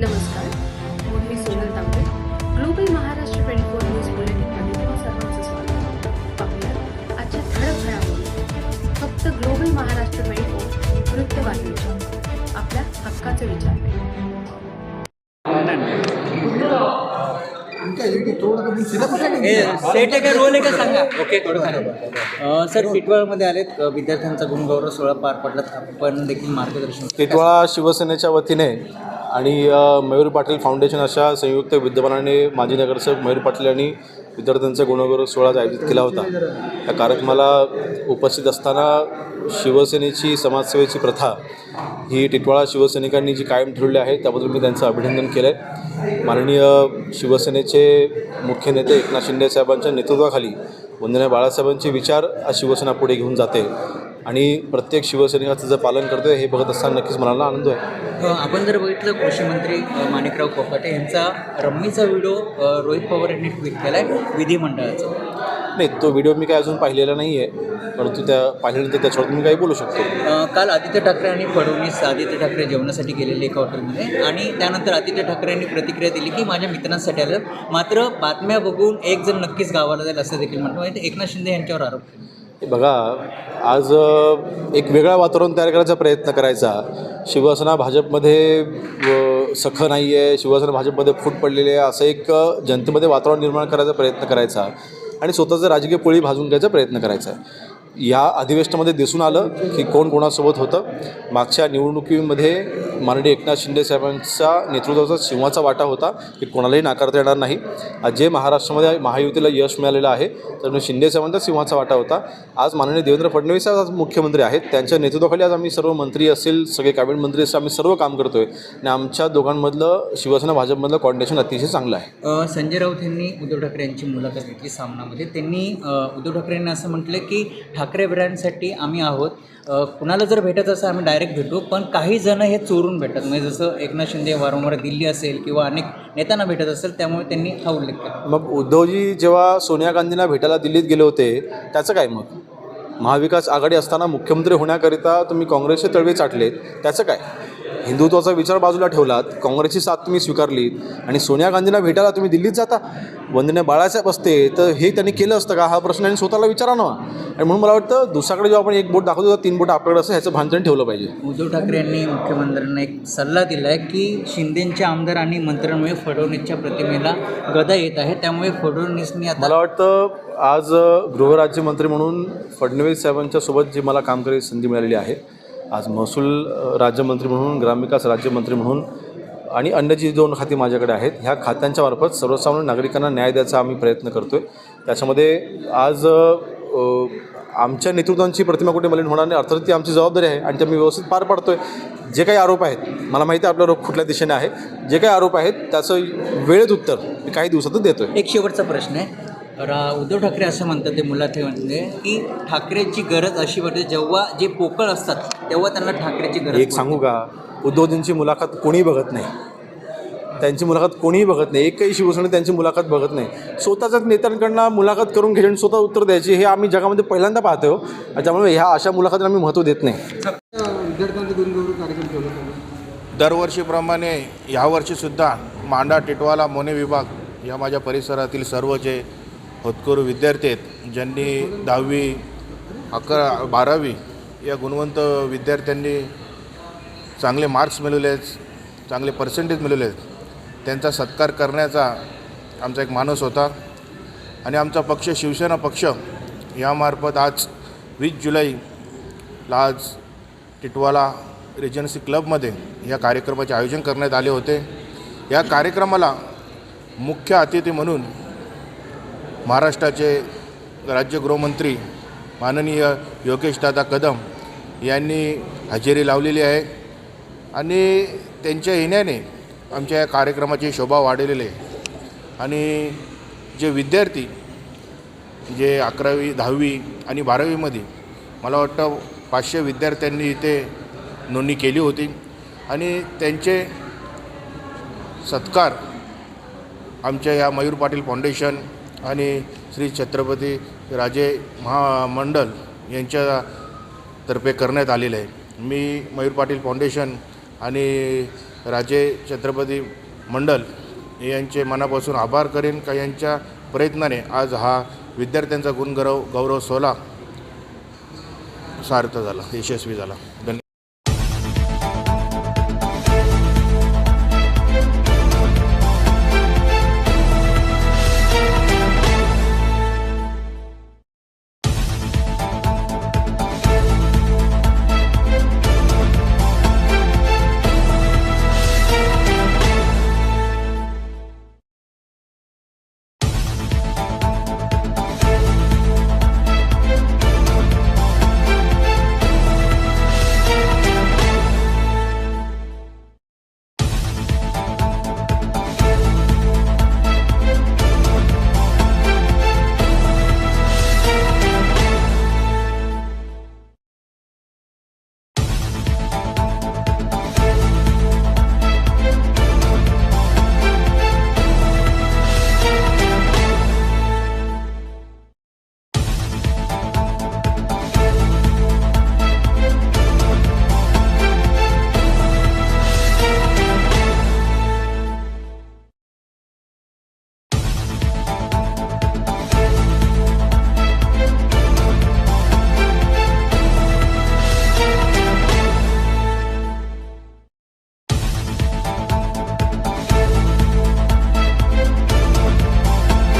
नमस्कार मी Sonal Tambe global Maharashtra twenty four news बुलेटिनमध्ये तुम्हा सर्वांचं स्वागत पाहूया आजच्या ठळक घडामोडी. फक्त ग्लोबल महाराष्ट्र ट्वेंटी फोर वृत्त बातमीच्या आपल्या हक्काचे विचार. ओके सर टिटवाळमध्ये आलेत. विद्यार्थ्यांचा गुणगौरव सोहळा पार पडला. आपण देखील मार्गदर्शन टिटवाळा शिवसेनेच्या वतीने आणि मयूर पाटील फाउंडेशन अशा संयुक्त विद्यमानाने माजी नगरसेवक मयूर पाटील यांनी विद्यार्थ्यांचा गुणगौरव सोहळा आयोजित केला होता. या कार्यक्रमाला उपस्थित असताना शिवसेनेची समाजसेवेची प्रथा ही टिटवाळा शिवसैनिकांनी जी कायम ठेवली आहे त्याबद्दल मी त्यांचं अभिनंदन केलं आहे माननीय शिवसेनेचे मुख्य नेते एकनाथ शिंदे साहेबांच्या नेतृत्वाखाली वंदना बाळासाहेबांचे विचार आज शिवसेना पुढे घेऊन जाते. आणि प्रत्येक शिवसैनिकाचं जर पालन करतोय हे बघत असताना नक्कीच मनाला आनंद आहे आपण जर बघितलं कृषी मंत्री माणिकराव कोकाटे यांचा रम्मीचा व्हिडिओ रोहित पवार यांनी ट्विट केला आहे विधिमंडळाचा. नाही तो व्हिडिओ मी काय अजून पाहिलेला नाही आहे परंतु त्या पाहिल्यानंतर त्याच्यावर मी काही बोलू शकतो. काल आदित्य ठाकरे आणि फडणवीस आदित्य ठाकरे जेवणासाठी गेलेले एका हॉटेलमध्ये आणि त्यानंतर आदित्य ठाकरे यांनी प्रतिक्रिया दिली की माझ्या मित्रांसाठी आलं. मात्र बातम्या बघून एक जण नक्कीच गावाला जाईल असं देखील म्हणतो. म्हणजे एकनाथ शिंदे यांच्यावर आरोप बघा आज एक वेगळा वातावरण तयार करायचा प्रयत्न करायचा. शिवसेना भाजपमध्ये सख नाही आहे शिवसेना भाजपमध्ये फूट पडलेली आहे असं एक जनतेमध्ये वातावरण निर्माण करायचा प्रयत्न करायचा आणि स्वतःचं राजकीय पोळी भाजून घ्यायचा प्रयत्न करायचा या अधिवेशनामध्ये दिसून आलं की कोण कोणासोबत होतं. मागच्या निवडणुकीमध्ये माननीय एकनाथ शिंदे साहेबांचा नेतृत्वाचा सिंहाचा वाटा होता की कोणालाही नाकारता येणार नाही. आज जे महाराष्ट्रामध्ये महायुतीला यश मिळालेलं आहे तर शिंदे साहेबांचा सिंहाचा वाटा होता. आज माननीय देवेंद्र फडणवीस आज मुख्यमंत्री आहेत. त्यांच्या नेतृत्वाखाली आज आम्ही सर्व मंत्री असेल सगळे कॅबिनेट मंत्री असेल आम्ही सर्व काम करतोय. आणि आमच्या दोघांमधलं शिवसेना भाजपमधलं कॉर्डिनेशन अतिशय चांगलं आहे. संजय राऊत यांनी उद्धव ठाकरे यांची मुलाखत घेतली सामनामध्ये. त्यांनी उद्धव ठाकरे यांनी असं म्हटलं की ठाकरे ब्रँडसाठी आम्ही आहोत. कुणाला जर भेटत असं आम्ही डायरेक्ट भेटू. पण काही जण हे चोरून भेटतात. म्हणजे जसं एकनाथ शिंदे वारंवार दिल्ली असेल किंवा अनेक नेत्यांना भेटत असेल त्यामुळे त्यांनी हा उल्लेख केला. मग उद्धवजी जेव्हा सोनिया गांधींना भेटायला दिल्लीत गेले होते त्याचं काय मग महाविकास आघाडी असताना मुख्यमंत्री होण्याकरिता तुम्ही काँग्रेसचे तळवे चाटलेत त्याचं काय? हिंदुत्वाचा विचार बाजूला ठेवलात काँग्रेसची साथ तुम्ही स्वीकारलीत आणि सोनिया गांधींना भेटायला तुम्ही दिल्लीत जाता. वंदने बाळासाहेब असते तर हे त्यांनी केलं असतं का? हा प्रश्न आणि स्वतःला विचारा ना आणि म्हणून मला वाटतं दुसऱ्याकडे जेव्हा आपण एक बोट दाखवतो तीन बोट आपल्याकडे असं ह्याचं भानजन ठेवलं पाहिजे. उद्धव ठाकरे यांनी मुख्यमंत्र्यांना एक सल्ला दिला आहे की शिंदेंच्या आमदार आणि मंत्र्यांमुळे फडणवीसच्या प्रतिमेला गदा येत आहे. त्यामुळे फडणवीसनी आता मला वाटतं आज गृहराज्यमंत्री म्हणून फडणवीस साहेबांच्या सोबत जी मला काम करायची संधी मिळालेली आहे. आज महसूल राज्यमंत्री म्हणून ग्रामविकास राज्यमंत्री म्हणून आणि अन्य जी दोन खाती माझ्याकडे आहेत ह्या खात्यांच्या मार्फत सर्वसामान्य नागरिकांना न्याय द्यायचा आम्ही प्रयत्न करतो आहे त्याच्यामध्ये आज आमच्या नेतृत्वांची प्रतिमा कुठे मलिन होणार नाही अर्थात ती आमची जबाबदारी आहे आणि ते आम्ही व्यवस्थित पार पाडतो आहे जे काही आरोप आहेत मला माहिती आहे आपला रोग कुठल्या दिशेने आहे. जे काही आरोप आहेत त्याचं वेळेत उत्तर मी काही दिवसातच देतो आहे एक शेवटचा प्रश्न आहे. रा उद्धव ठाकरे असं म्हणतात ते मुलाखतीमध्ये की ठाकरेची गरज अशी वाटते जेव्हा जे पोकळ असतात तेव्हा त्यांना ठाकरेची गरज एक सांगू का? उद्धवजींची मुलाखत कोणीही बघत नाही. त्यांची मुलाखत कोणीही बघत नाही. एकही शिवसेना त्यांची मुलाखत बघत नाही. स्वतःच्याच नेत्यांकडनं मुलाखत करून घ्यायची आणि स्वतः उत्तर द्यायची हे आम्ही जगामध्ये पहिल्यांदा पाहतो त्याच्यामुळे ह्या अशा मुलाखतीला आम्ही महत्त्व देत नाही. दरवर्षीप्रमाणे ह्यावर्षीसुद्धा मांडा टिटवाला मोने विभाग या माझ्या परिसरातील सर्व जे होतकरू विद्यार्थी आहेत ज्यांनी दहावी अकरा बारावी या गुणवंत विद्यार्थ्यांनी चांगले मार्क्स मिळवले आहेत चांगले पर्सेंटेज मिळवले आहेत. त्यांचा सत्कार करण्याचा आमचा एक माणूस होता. आणि आमचा पक्ष शिवसेना पक्ष यामार्फत आज वीस जुलैला आज टिटवाला रेजन्सी क्लबमध्ये या कार्यक्रमाचे आयोजन करण्यात आले होते. या कार्यक्रमाला मुख्य अतिथी म्हणून महाराष्ट्राचे राज्य गृहमंत्री माननीय योगेशदादा कदम यांनी हजेरी लावलेली आहे. आणि त्यांच्या येण्याने आमच्या या कार्यक्रमाची शोभा वाढलेली आहे. आणि जे विद्यार्थी जे अकरावी दहावी आणि बारावीमध्ये मला वाटतं पाचशे विद्यार्थ्यांनी इथे नोंदणी केली होती. आणि त्यांचे सत्कार आमच्या या मयूर पाटील फाउंडेशन आणि श्री छत्रपती राजे महामंडल यांच्या तर्फे करण्यात आलेलं आहे. मी मयूर पाटील फाउंडेशन आणि राजे छत्रपती मंडल यांचे मनापासून आभार करेन का यांच्या प्रयत्नाने आज हा विद्यार्थ्यांचा गुणगौरव गौरव सोहळा सार्थ झाला यशस्वी झाला. धन्यवाद.